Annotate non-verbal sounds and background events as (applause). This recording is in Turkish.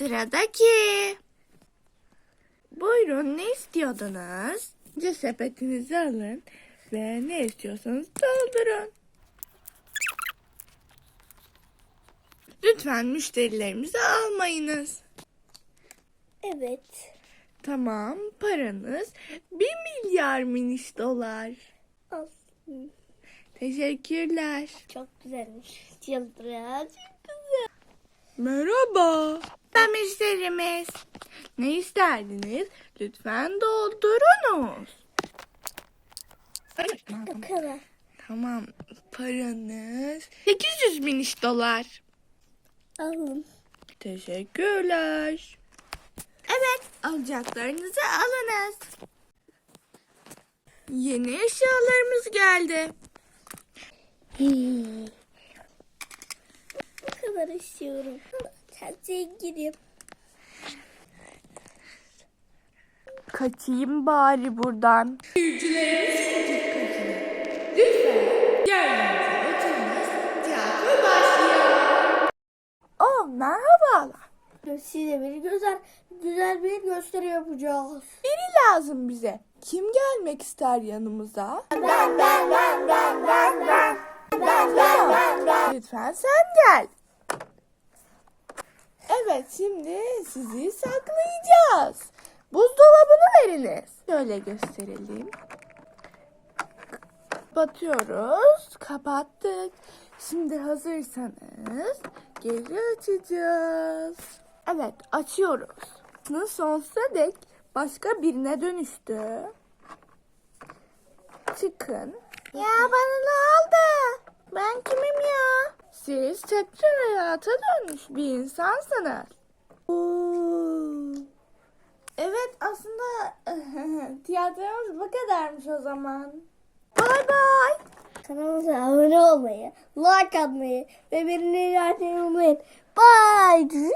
Sıradaki. Buyurun ne istiyordunuz? Ce sepetinizi alın ve ne istiyorsanız doldurun. Lütfen müşterilerimizi almayınız. Evet. Tamam, paranız bir milyar miniş dolar. Al. Teşekkürler. Çok güzelmiş. Yıldırız. Çok güzel. Merhaba. Müşterimiz. Ne isterdiniz? Lütfen doldurunuz. Tamam, paranız 800 miniş dolar. Alın. Teşekkürler. Evet, alacaklarınızı alınız. Yeni eşyalarımız geldi. Bu kadar istiyorum. Sen zenginim. Kaçayım bari buradan. Lütfen yerlerinize oturunuz. Tiyatro başlıyor. Oh merhabalar. Size bir güzel, güzel bir gösteri yapacağız. Biri lazım bize. Kim gelmek ister yanımıza? Ben, ben, ben, ben, ben, ben. Ben, ben, ben, ben. Lütfen sen gel. Şimdi sizi saklayacağız. Buzdolabını veriniz. Şöyle gösterelim. Batıyoruz. Kapattık. Şimdi hazırsanız geri açacağız. Evet açıyoruz. Sonsuza dek başka birine dönüştü. Çıkın. Ya bana ne oldu? Siz tekrar hayata dönmüş bir insansınız. Oo. Evet aslında (laughs) tiyatromuz bu kadarmış o zaman. Bay bay. Kanalımıza abone olmayı, like atmayı ve birini izlemeyi unutmayın. Bye.